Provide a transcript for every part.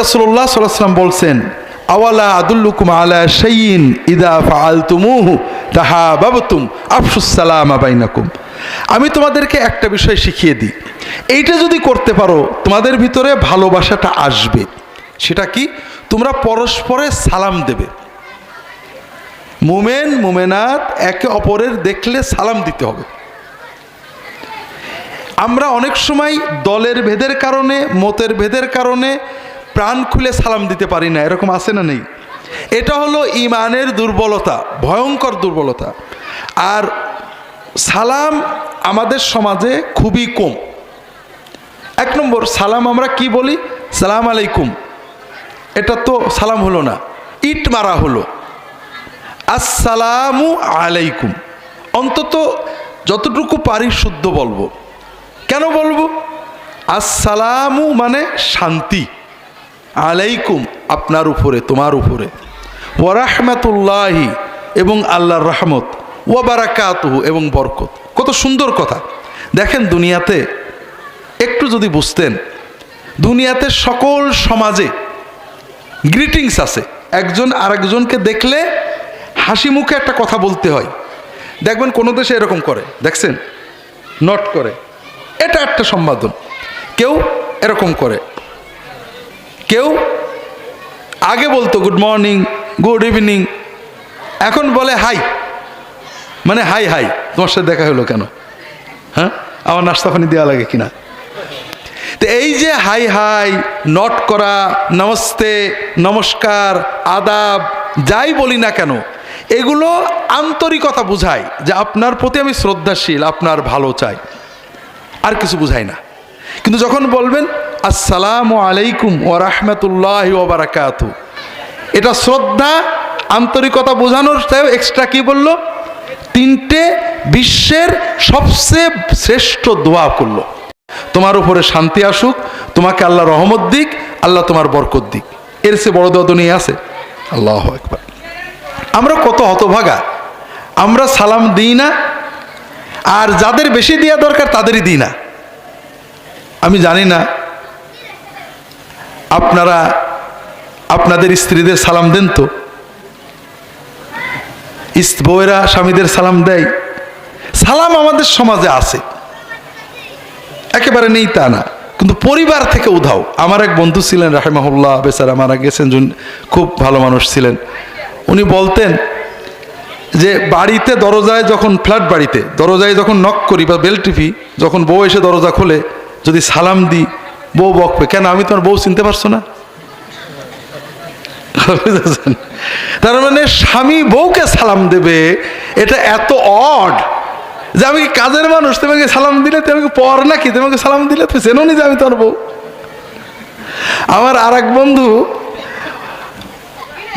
রসুল্লাহ সাল্লাম বলছেন, আওয়ালা আদুল্লুকুম আলা শাইইন ইদা ফাআলতুমুহু তাহাবাবতুম আফসুস সালামা বাইনাকুম। আমি তোমাদেরকে একটা বিষয় শিখিয়ে দিই। এইটা যদি করতে পারো, তোমাদের ভিতরে ভালোবাসাটা আসবে। সেটা কি? তোমরা পরস্পরে সালাম দেবে। মোমেন, মোমেনাত একে অপরের দেখলে সালাম দিতে হবে। আমরা অনেক সময় দলের ভেদের কারণে, মতের ভেদের কারণে প্রাণ খুলে সালাম দিতে পারি না, এরকম আছে না নেই? এটা হলো ইমানের দুর্বলতা, ভয়ঙ্কর দুর্বলতা। আর সালাম আমাদের সমাজে খুবই কম। এক নম্বর, সালাম আমরা কি বলি? সালাম আলাইকুম। এটা তো সালাম হলো না, ইট মারা হলো। আসসালামু আলাইকুম। অন্তত যতটুকু পারি শুদ্ধ বলব। কেন বলব? আসসালামু মানে শান্তি। আলাইকুম, আপনার উপরে, তোমার উপরে। ওয়ারাহমাতুল্লাহি এবং আল্লাহর রহমত ওয়াবারাকাতুহু এবং বরকত। কত সুন্দর কথা। দেখেন দুনিয়াতে, একটু যদি বুঝতেন, দুনিয়াতে সকল সমাজে গ্রিটিংস আছে। একজন আরেকজনকে দেখলে হাসি মুখে একটা কথা বলতে হয়। দেখবেন কোনো দেশে এরকম করে, দেখছেন? নট করে। এটা একটা সম্পাদন। কেউ এরকম করে। কেউ? আগে বলতো গুড মর্নিং গুড ইভিনিং এখন বলে হাই মানে হাই হাই তোমার সাথে দেখা হলো কেন? হ্যাঁ? আমার নাস্তা পানি দেওয়া লাগে কিনা? তো এই যে হাই হাই নট করা নমস্তে নমস্কার আদাব যাই বলি না কেন, এগুলো আন্তরিকতা বোঝায় যে আপনার প্রতি আমি শ্রদ্ধাশীল, আপনার ভালো চাই। আর কিছু বুঝাই না। কিন্তু যখন বলবেন আসসালামু আলাইকুম ও রাহমাতুল্লাহ ওবরাকাত এটা শ্রদ্ধা, আন্তরিকতা বোঝানোর এক্সট্রা কি বলল? তিনটে বিশ্বের সবচেয়ে শ্রেষ্ঠ দোয়া করল। তোমার উপরে শান্তি আসুক, তোমাকে আল্লাহ রহমত দিক, আল্লাহ তোমার বরকত দিক। এর সে বড় দোয়া দুনিয়া আছে? আল্লাহ একবার আমরা কত হতভাগা। আমরা সালাম দিই না, আর যাদের বেশি দেওয়া দরকার তাদেরই দিই না। আমি জানি না আপনারা আপনাদের স্ত্রীদের সালাম দেন তো। বউয়েরা স্বামীদের সালাম দেয়। সালাম আমাদের সমাজে আছে। একেবারে নেই তা না। কিন্তু পরিবার থেকে উধাও। আমার এক বন্ধু ছিলেন, রাহেমাহুল্লাহ বেচারা মারা গেছেন খুব ভালো মানুষ ছিলেন। উনি বলতেন যে, বাড়িতে দরজায় যখন ফ্ল্যাট বাড়িতে, দরজায় যখন নক করি বা বেল টিপি, যখন বউ এসে দরজা খোলে, যদি সালাম দিই বউ বকবে। কেন? আমি তোমার বউ চিনতে পারছ না? তার মানে স্বামী বউকে সালাম দেবে, এটা এত অড যে আমি কি কাজের মানুষ? তোমাকে সালাম দিলে তুমি কি পর নাকি? তোমাকে সালাম দিলে তুমি চেনো নি যে আমি তোমার বউ। আমার আর বন্ধু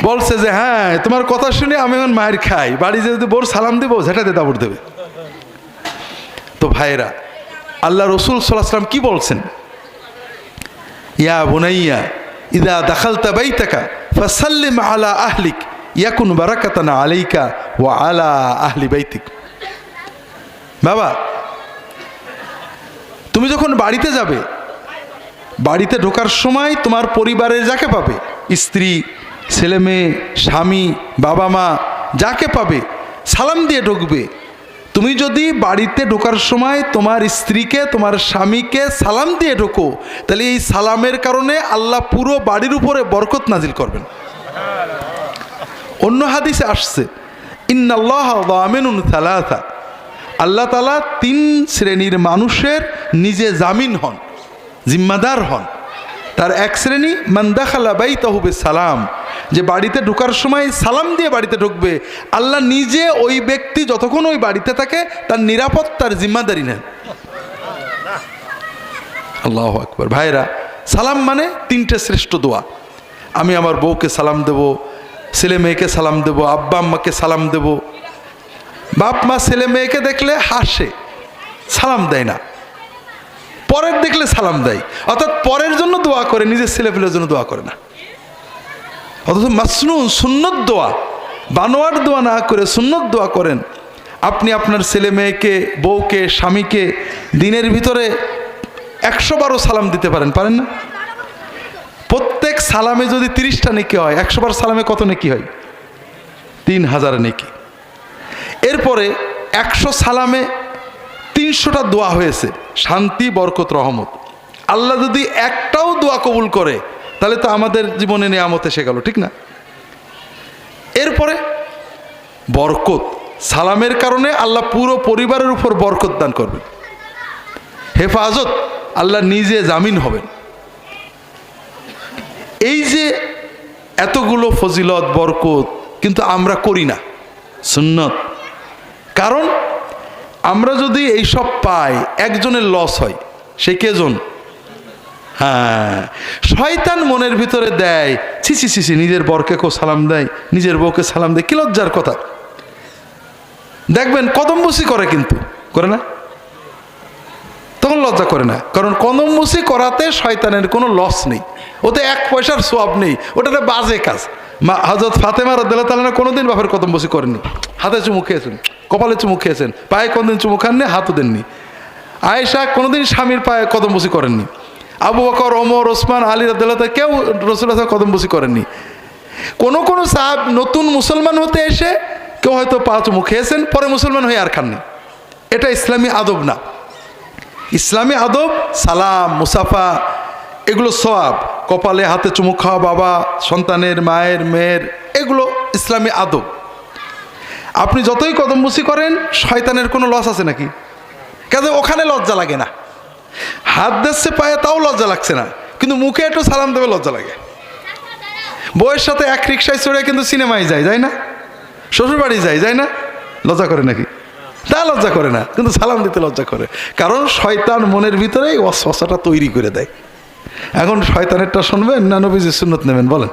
বলছে যে হ্যাঁ তোমার কথা শুনে আমি এখন মায়ের খাই। বাড়ি যে বোর সালাম দেবো ঝেঁটাতে দাবড় দেবে। তো ভাইরা আল্লাহ রসুল সাল্লাহ সাল্লাম কি বলছেন? ইয়া বুনাইয়া, ইদা দাখালতা বাইতাকা, ফাসাল্লিম আলা আহলিক, ইয়াকুন বারাকাতানা আলাইকা ওয়া আলা আহলি বাইতিক। বাবা, তুমি যখন বাড়িতে যাবে, বাড়িতে ঢোকার সময় তোমার পরিবারের যাকে পাবে? স্ত্রী ছেলে মেয়ে স্বামী বাবা মা যাকে পাবে, সালাম দিয়ে ঢুকবে তুমি যদি বাড়িতে ঢোকার সময় তোমার স্ত্রীকে, তোমার স্বামীকে সালাম দিয়ে ঢোকো, তাহলে এই সালামের কারণে আল্লাহ পুরো বাড়ির উপরে বরকত নাজিল করবেন। অন্য হাদিসে আসছে, ইন্নাল্লাহ আল্লাহ তালা তিন শ্রেণির মানুষের নিজে জামিন হন, জিম্মাদার হন। তার এক শ্রেণি মান্দাখালা বাই তহবে সালাম যে বাড়িতে ঢোকার সময় সালাম দিয়ে বাড়িতে ঢুকবে। আল্লাহ নিজে ওই ব্যক্তি যতক্ষণ ওই বাড়িতে থাকে, তার নিরাপত্তার জিম্মাদারি নেন। আল্লাহ আকবর। ভাইরা সালাম মানে তিনটে শ্রেষ্ঠ দোয়া। আমি আমার বউকে সালাম দেব, ছেলে মেয়েকে সালাম দেব, আব্বা আম্মাকে সালাম দেব। বাপ, মা, ছেলে মেয়েকে দেখলে হাসে, সালাম দেয় না। পরের দেখলে সালাম দেয়। অর্থাৎ পরের জন্য দোয়া করে, নিজের ছেলেপেলের জন্য দোয়া করে না। অথচ মাসনুন, সুন্নত দোয়া, বানোয়ার দোয়া না করে সুন্নত দোয়া করেন। আপনি আপনার ছেলে মেয়েকে, বউকে, স্বামীকে দিনের ভিতরে একশো বারো সালাম দিতে পারেন পারেন না? প্রত্যেক সালামে যদি তিরিশটা নেকি হয়, একশো বার সালামে কত নেকি হয়? তিন হাজার নেকি। এরপরে একশো সালামে তিনশোটা দোয়া হয়েছে, শান্তি, বরকত, রহমত। আল্লাহ যদি একটাও দোয়া কবুল করে তাহলে তো আমাদের জীবনে নিয়ামত এসে গেল, ঠিক না? এরপরে বরকত, সালামের কারণে আল্লাহ পুরো পরিবারের উপর বরকত দান করবেন। হেফাজত, আল্লাহ নিজে জামিন হবেন। এই যে এতগুলো ফজিলত, বরকত কিন্তু আমরা করি না, সুন্নত। কারণ আমরা যদি এইসব পাই, একজনের লস হয়, সে কেজন হ্যাঁ। শয়তান মনের ভিতরে দেয় ছি ছি ছি ছি, নিজের বরকে কেউ সালাম দেয় নিজের বউকে সালাম দেয় কি লজ্জার কথা। দেখবেন কদমবুসি করে কিন্তু করে না? তখন লজ্জা করে না কারণ কদমবুসি করাতে শয়তানের কোনো লস নেই। ওতে এক পয়সার সোয়াব নেই ওটা একটা বাজে কাজ। মা হজরত ফাতেমা রদ্দাল্লাহ তালা কোনোদিন বাপের কদমবুসি করেনি। হাতে চুমু খেয়েছেন কপালে চুমু খেয়েছেন পায়ে কোনোদিন চুমু খাননি হাতও দেননি। আয়েশা কোনোদিন স্বামীর পায়ে কদমবুসি করেননি। আবু বকর, ওমর, ওসমান, আলী রদ্দাল্লাহ কেউ রসুল্লাহ কদমবুসি করেননি। কোনো কোনো সাহাব নতুন মুসলমান হতে এসে কেউ হয়তো পা চুমু খেয়েছেন, পরে মুসলমান হয়ে আর খাননি। এটা ইসলামী আদব না। ইসলামী আদব সালাম, মুসাফা, এগুলো সব কপালে হাতে চুমু খাওয়া বাবা, সন্তানের, মায়ের, মেয়ের, এগুলো ইসলামী আদব। আপনি যতই কদমবুসি করেন, শয়তানের কোনো লস আছে নাকি? কাজে ওখানে লজ্জা লাগে না? হাত দিচ্ছে পায়ে, তাও লজ্জা লাগছে না। কিন্তু মুখে একটু সালাম দেবে, লজ্জা লাগে। বউয়ের সাথে এক রিক্সায় চড়ে কিন্তু সিনেমায় যায় যায় না? শ্বশুরবাড়ি যায় যায় না? লজ্জা করে নাকি? তা লজ্জা করে না, কিন্তু সালাম দিতে লজ্জা করে। কারণ শয়তান মনের ভিতরে অশ্বাসাটা তৈরি করে দেয়। এখন শয়তানেরটা শুনবেন না নবীজি সুন্নত নেবেন, বলেন।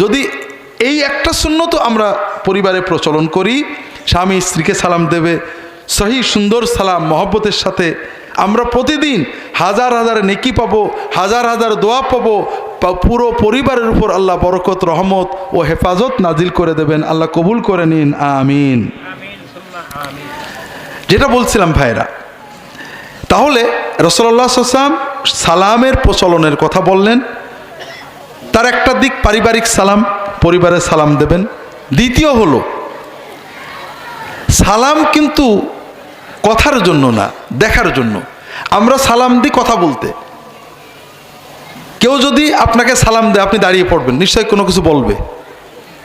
যদি এই একটা শূন্য তো আমরা পরিবারে প্রচলন করি, স্বামী স্ত্রীকে সালাম দেবে সহি সুন্দর সালাম, মহব্বতের সাথে আমরা প্রতিদিন হাজার হাজার নেকি পাবো, হাজার হাজার দোয়া পাবো পুরো পরিবারের উপর আল্লাহ বরকত, রহমত ও হেফাজত নাজিল করে দেবেন। আল্লাহ কবুল করে নিন। আমিন। যেটা বলছিলাম ভাইরা তাহলে রসল্লা সাল্লাম সালামের প্রচলনের কথা বললেন। তার একটা দিক পারিবারিক সালাম পরিবারে সালাম দেবেন। দ্বিতীয় হলো, সালাম কিন্তু কথার জন্য না, দেখার জন্য। আমরা সালাম দিই কথা বলতে। কেউ যদি আপনাকে সালাম দেয়, আপনি দাঁড়িয়ে পড়বেন, নিশ্চয়ই কোনো কিছু বলবে।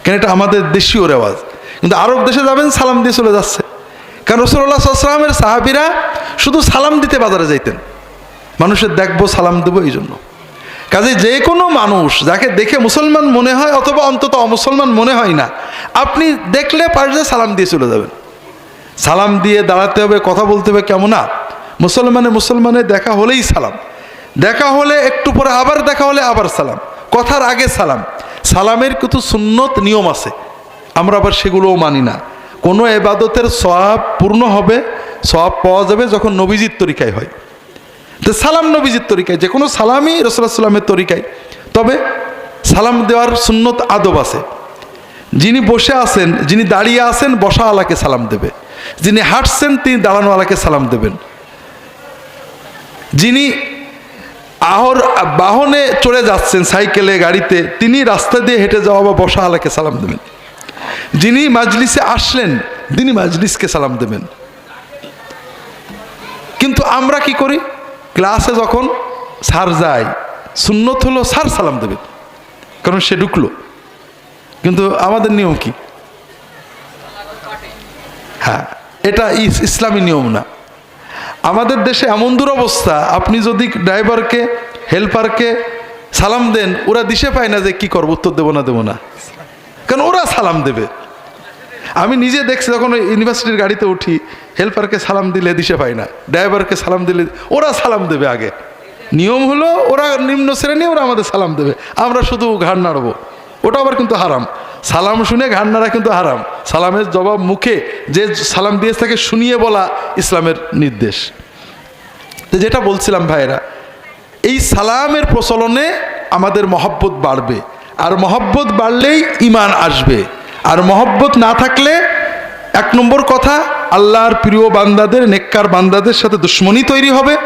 কেন এটা আমাদের দেশীয় রেওয়াজ। কিন্তু আরব দেশে যাবেন, সালাম দিয়ে চলে যাচ্ছে। কারণ রসুল্লাহ সাল্লামের সাহাবিরা শুধু সালাম দিতে বাজারে যাইতেন। মানুষের দেখব, সালাম দেবো এই জন্য। কাজে যে কোনো মানুষ যাকে দেখে মুসলমান মনে হয়, অথবা অন্তত অমুসলমান মনে হয় না, আপনি দেখলে পারলে সালাম দিয়ে চলে যাবেন। সালাম দিয়ে দাঁড়াতে হবে, কথা বলতে হবে কেমন না? মুসলমানে মুসলমানে দেখা হলেই সালাম। দেখা হলে একটু পরে আবার দেখা হলে আবার সালাম। কথার আগে সালাম। সালামের কিন্তু সুন্নত নিয়ম আছে। আমরা আবার সেগুলোও মানি না। কোনো এবাদতের সব পূর্ণ হবে সব পাওয়া যাবে যখন নবীজির তরিকায় হয়। তো সালাম নবীজির তরিকায়, যে কোনো সালামই রসুল্লাহ সাল্লামের তরিকায়। তবে সালাম দেওয়ার সুন্নত আদব আছে। যিনি বসে আছেন, যিনি দাঁড়িয়ে আছেন, বসা আলাকে সালাম দেবে। যিনি হাঁটছেন, তিনি দাঁড়ানো আলাকে সালাম দেবেন। যিনি আহর বাহনে চড়ে যাচ্ছেন সাইকেলে, গাড়িতে, তিনি রাস্তা দিয়ে হেঁটে যাওয়া বা বসা আলাকে সালাম দেবেন। যিনি মাজলিসে আসলেন, তিনি মাজলিসকে সালাম দেবেন। কিন্তু আমরা কি করি? ক্লাসে যখন স্যার যায়, সুন্নত হলো স্যার সালাম দেবে। কারণ সে ঢুকলো। কিন্তু আমাদের নিয়ম কি? হ্যাঁ এটা ইস- ইসলামী নিয়ম না। আমাদের দেশে এমন দুরবস্থা, আপনি যদি ড্রাইভারকে, হেল্পারকে সালাম দেন, ওরা দিশে পায় না যে কি করব, উত্তর দেবো না দেবো না। কারণ ওরা সালাম দেবে। আমি নিজে দেখছি যখন ইউনিভার্সিটির গাড়িতে উঠি, হেল্পারকে সালাম দিলে দিশে পাই না, ড্রাইভারকে সালাম দিলে ওরা সালাম দেবে আগে। নিয়ম হলো ওরা নিম্ন শ্রেণি ওরা আমাদের সালাম দেবে। আমরা শুধু ঘাড় নাড়বো। ওটা আবার কিন্তু হারাম। সালাম শুনে ঘাড় নাড়া কিন্তু হারাম। সালামের জবাব মুখে যে সালাম দিয়েছে তাকে শুনিয়ে বলা ইসলামের নির্দেশ। তো যেটা বলছিলাম ভাইরা এই সালামের প্রচলনে আমাদের মহব্বত বাড়বে। আর মহব্বত বাড়লেই ইমান আসবে। আর মহব্বত না থাকলে, এক নম্বর কথা, আল্লাহর প্রিয় বান্দাদের, নেককার বান্দাদের সাথে দুশ্মনী তৈরি হবে।